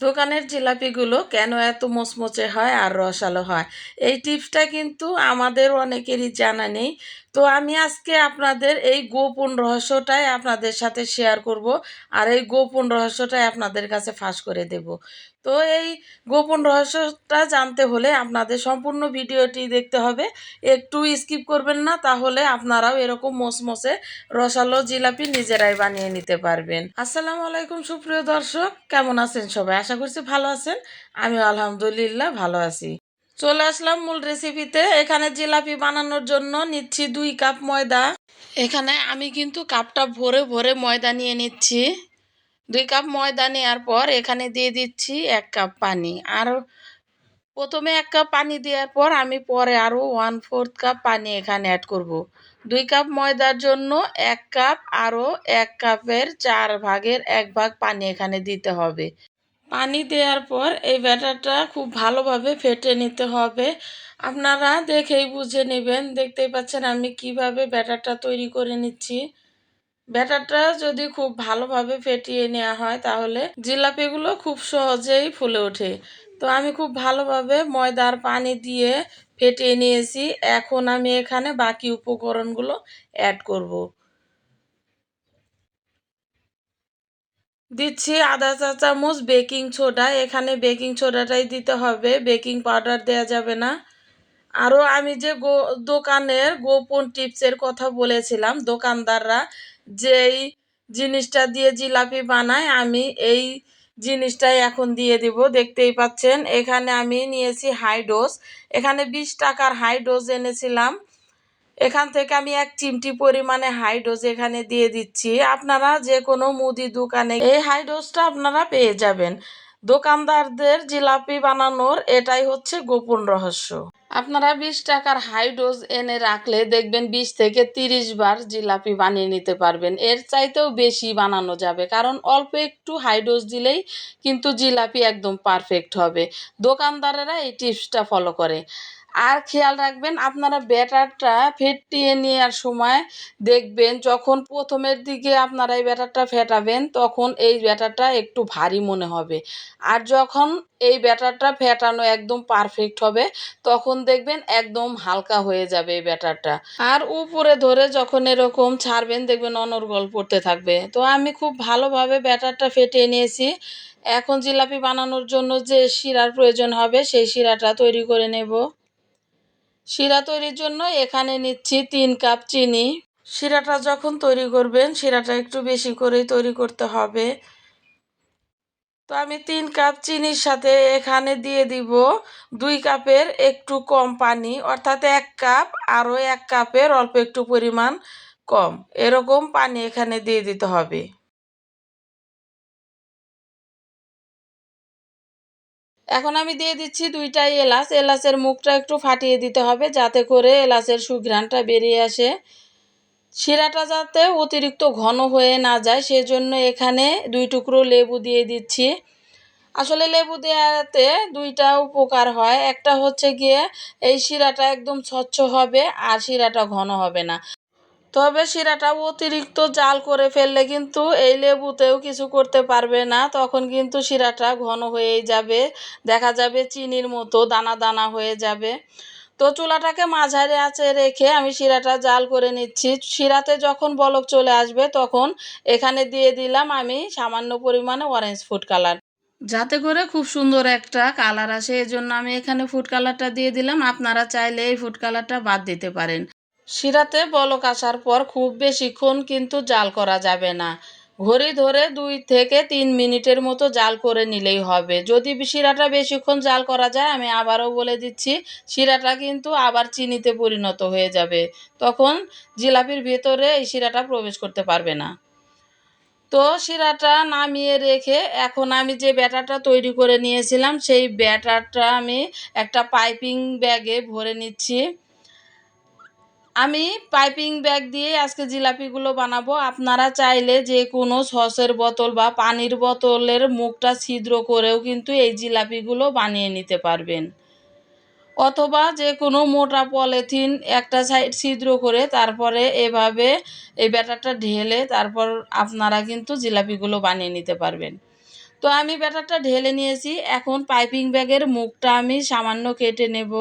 দোকানের জিলাপিগুলো কেন এত মোচমোচে হয় আর রসালো হয়? এই টিপসটা কিন্তু আমাদের অনেকেরই জানা নেই। তো আমি আজকে আপনাদের এই গোপন রহস্যটাই আপনাদের সাথে শেয়ার করব আর এই গোপন রহস্যটাই আপনাদের কাছে ফাঁস করে দেব। তো এই গোপন রহস্যটা জানতে হলে আপনাদের সম্পূর্ণ ভিডিওটি দেখতে হবে। একটু স্কিপ করবেন না, তাহলে আপনারাও এরকম মোসমোসে রসালো জিলাপি নিজেরাই বানিয়ে নিতে পারবেন। আসসালামু আলাইকুম, সুপ্রিয় দর্শক। কেমন আছেন সবাই? আশা করছি ভালো আছেন। আমি আলহামদুলিল্লাহ ভালো আছি। চলে আসলাম মূল রেসিপিতে। এখানে জিলাপি বানানোর জন্য নিচ্ছি দুই কাপ ময়দা। এখানে আমি কিন্তু কাপটা ভরে ভরে ময়দা নিয়ে নিচ্ছি। দুই কাপ ময়দা নেওয়ার পর এখানে দিয়ে দিচ্ছি এক কাপ পানি। আর প্রথমে এক কাপ পানি দেওয়ার পর আমি পরে আরও ওয়ান ফোর্থ কাপ পানি এখানে অ্যাড করব। দুই কাপ ময়দার জন্য এক কাপ আরও এক কাপের চার ভাগের এক ভাগ পানি এখানে দিতে হবে। পানি দেওয়ার পর এই ব্যাটারটা খুব ভালোভাবে ফেটে নিতে হবে। আপনারা দেখেই বুঝে নেবেন, দেখতেই পাচ্ছেন আমি কীভাবে ব্যাটারটা তৈরি করে নিচ্ছি। ব্যাটারটা যদি খুব ভালোভাবে ফেটিয়ে নেওয়া হয়, তাহলে জিলাপিগুলো খুব সহজেই ফুলে ওঠে। তো আমি খুব ভালোভাবে ময়দার পানি দিয়ে ফেটিয়ে নিয়েছি। এখন আমি এখানে বাকি উপকরণগুলো অ্যাড করব। দিচ্ছি আধা চা চামচ বেকিং সোডা। এখানে বেকিং সোডাটাই দিতে হবে। বেকিং পাউডার দেওয়া যাবে না। আরও আমি যে গো দোকানের গোপন টিপসের কথা বলেছিলাম, দোকানদাররা যেই জিনিসটা দিয়ে জিলাপি বানায় আমি এই জিনিসটাই এখন দিয়ে দিব। দেখতেই পাচ্ছেন, এখানে আমি নিয়েছি হাই ডোজ এখানে বিশ টাকার হাই ডোজ এনেছিলাম। এখান থেকে আমি এক চিমটি পরিমাণে হাই ডোজ এখানে দিয়ে দিচ্ছি। আপনারা যে কোনো মুদি দোকানে এই হাই ডোজটা আপনারা পেয়ে যাবেন। দোকানদারদের জিলাপি বানানোর এটাই হচ্ছে গোপন রহস্য। আপনারা বিশ টাকার হাই ডোজ এনে রাখলে দেখবেন বিশ থেকে তিরিশ বার জিলাপি বানিয়ে নিতে পারবেন। এর চাইতেও বেশি বানানো যাবে। কারণ অল্প একটু হাই ডোজ দিলেই কিন্তু জিলাপি একদম পারফেক্ট হবে। দোকানদারেরা এই টিপসটা ফলো করে। আর খেয়াল রাখবেন, আপনারা ব্যাটারটা ফেটিয়ে নেওয়ার সময় দেখবেন যখন প্রথমের দিকে আপনারা এই ব্যাটারটা ফেটাবেন, তখন এই ব্যাটারটা একটু ভারী মনে হবে। আর যখন এই ব্যাটারটা ফেটানো একদম পারফেক্ট হবে, তখন দেখবেন একদম হালকা হয়ে যাবে এই ব্যাটারটা। আর উপরে ধরে যখন এরকম ছাড়বেন, দেখবেন অনর্গল পড়তে থাকবে। তো আমি খুব ভালোভাবে ব্যাটারটা ফেটিয়ে নিয়েছি। এখন জিলাপি বানানোর জন্য যে শিরার প্রয়োজন হবে, সেই শিরাটা তৈরি করে নেব। শিরা তৈরির জন্য এখানে নিচ্ছি তিন কাপ চিনি। শিরাটা যখন তৈরি করবেন, শিরাটা একটু বেশি করেই তৈরি করতে হবে। তো আমি তিন কাপ চিনির সাথে এখানে দিয়ে দিব দুই কাপের একটু কম পানি, অর্থাৎ এক কাপ, আরও এক কাপের অল্প একটু পরিমাণ কম। এরকম পানি এখানে দিয়ে দিতে হবে। এখন আমি দিয়ে দিচ্ছি দুইটাই এলাচ। এলাচের মুখটা একটু ফাটিয়ে দিতে হবে যাতে করে এলাচের সুঘ্রাণটা বেরিয়ে আসে। শিরাটা যাতে অতিরিক্ত ঘন হয়ে না যায়, সেজন্য এখানে দুই টুকরো লেবু দিয়ে দিচ্ছি। আসলে লেবু দেওয়াতে দুইটা উপকার হয়। একটা হচ্ছে গিয়ে এই শিরাটা একদম স্বচ্ছ হবে আর শিরাটা ঘন হবে না। তবে শিরাটা অতিরিক্ত জাল করে ফেললে কিন্তু এই লেবুতেও কিছু করতে পারবে না। তখন কিন্তু শিরাটা ঘন হয়েই যাবে। দেখা যাবে চিনির মতো দানা দানা হয়ে যাবে। তো চুলাটাকে মাঝারি আঁচে রেখে আমি শিরাটা জাল করে নিচ্ছি। শিরাতে যখন বলক চলে আসবে তখন এখানে দিয়ে দিলাম আমি সামান্য পরিমাণে অরেঞ্জ ফুড কালার যাতে করে খুব সুন্দর একটা কালার আসে, এজন্য আমি এখানে ফুড কালারটা দিয়ে দিলাম। আপনারা চাইলে এই ফুড কালারটা বাদ দিতে পারেন। শিরাতে বলক আসার পর খুব বেশিক্ষণ কিন্তু জাল করা যাবে না। ঘড়ি ধরে দুই থেকে তিন মিনিটের মতো জাল করে নিলেই হবে। যদি শিরাটা বেশিক্ষণ জাল করা যায়, আমি আবারও বলে দিচ্ছি, শিরাটা কিন্তু আবার চিনিতে পরিণত হয়ে যাবে। তখন জিলাপির ভেতরে এই শিরাটা প্রবেশ করতে পারবে না। তো শিরাটা নামিয়ে রেখে এখন আমি যে ব্যাটারটা তৈরি করে নিয়েছিলাম, সেই ব্যাটারটা আমি একটা পাইপিং ব্যাগে ভরে নিচ্ছি। আমি পাইপিং ব্যাগ দিয়ে আজকে জিলাপিগুলো বানাবো। আপনারা চাইলে যে কোনো সসের বোতল বা পানির বোতলের মুখটা ছিদ্র করেও কিন্তু এই জিলাপিগুলো বানিয়ে নিতে পারবেন। অথবা যে কোনো মোটা পলিথিন একটা সাইড ছিদ্র করে তারপরে এভাবে এই ব্যাটারটা ঢেলে তারপর আপনারা কিন্তু জিলাপিগুলো বানিয়ে নিতে পারবেন। তো আমি ব্যাটারটা ঢেলে নিয়েছি। এখন পাইপিং ব্যাগের মুখটা আমি সামান্য কেটে নেব।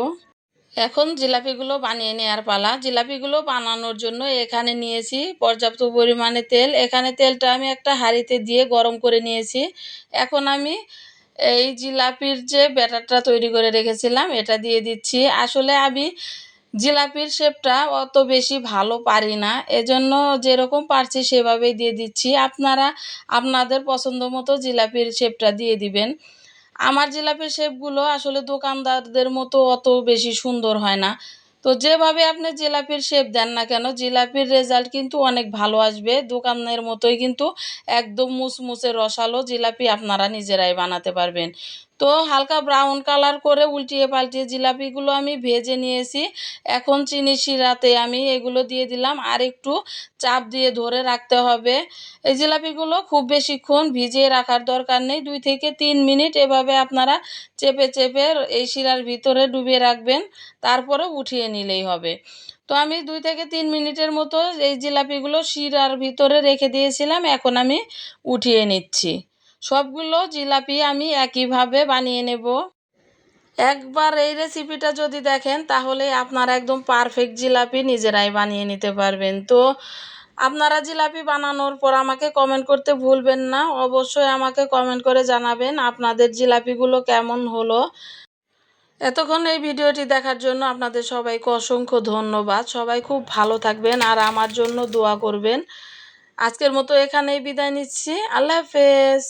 এখন জিলাপিগুলো বানিয়ে নেওয়ার পালা। জিলাপিগুলো বানানোর জন্য এখানে নিয়েছি পর্যাপ্ত পরিমাণে তেল। এখানে তেলটা আমি একটা হাঁড়িতে দিয়ে গরম করে নিয়েছি। এখন আমি এই জিলাপির যে ব্যাটারটা তৈরি করে রেখেছিলাম, এটা দিয়ে দিচ্ছি। আসলে আমি জিলাপির শেপটা অত বেশি ভালো পারি না, এজন্য যেরকম পারছি সেভাবেই দিয়ে দিচ্ছি। আপনারা আপনাদের পছন্দ মতো জিলাপির শেপটা দিয়ে দিবেন। আমার জিলাপির শেপগুলো আসলে দোকানদারদের মতো অত বেশি সুন্দর হয় না। তো যেভাবে আপনি জিলাপির শেপ দেন না কেন, জিলাপির রেজাল্ট কিন্তু অনেক ভালো আসবে। দোকানের মতোই কিন্তু একদম মুসমুসে রসালো জিলাপি আপনারা নিজেরাই বানাতে পারবেন। তো হালকা ব্রাউন কালার করে উল্টিয়ে পাল্টিয়ে জিলাপিগুলো আমি ভেজে নিয়েছি। এখন চিনি শিরাতে আমি এগুলো দিয়ে দিলাম। আর একটু চাপ দিয়ে ধরে রাখতে হবে। এই জিলাপিগুলো খুব বেশিক্ষণ ভিজিয়ে রাখার দরকার নেই। দুই থেকে তিন মিনিট এভাবে আপনারা চেপে চেপে এই শিরার ভিতরে ডুবিয়ে রাখবেন। তারপরে উঠিয়ে নিলেই হবে। তো আমি দুই থেকে তিন মিনিটের মতো এই জিলাপিগুলো শিরার ভিতরে রেখে দিয়েছিলাম। এখন আমি উঠিয়ে নিচ্ছি। সবগুলো জিলাপি আমি একইভাবে বানিয়ে নেব। একবার এই রেসিপিটা যদি দেখেন, তাহলে আপনারা একদম পারফেক্ট জিলাপি নিজেরাই বানিয়ে নিতে পারবেন। তো আপনারা জিলাপি বানানোর পর আমাকে কমেন্ট করতে ভুলবেন না। অবশ্যই আমাকে কমেন্ট করে জানাবেন আপনাদের জিলাপিগুলো কেমন হলো। এতক্ষণ এই ভিডিওটি দেখার জন্য আপনাদের সবাইকে অসংখ্য ধন্যবাদ। সবাই খুব ভালো থাকবেন আর আমার জন্য দোয়া করবেন। আজকের মতো এখানেই বিদায় নিচ্ছি। আল্লাহ হাফেজ।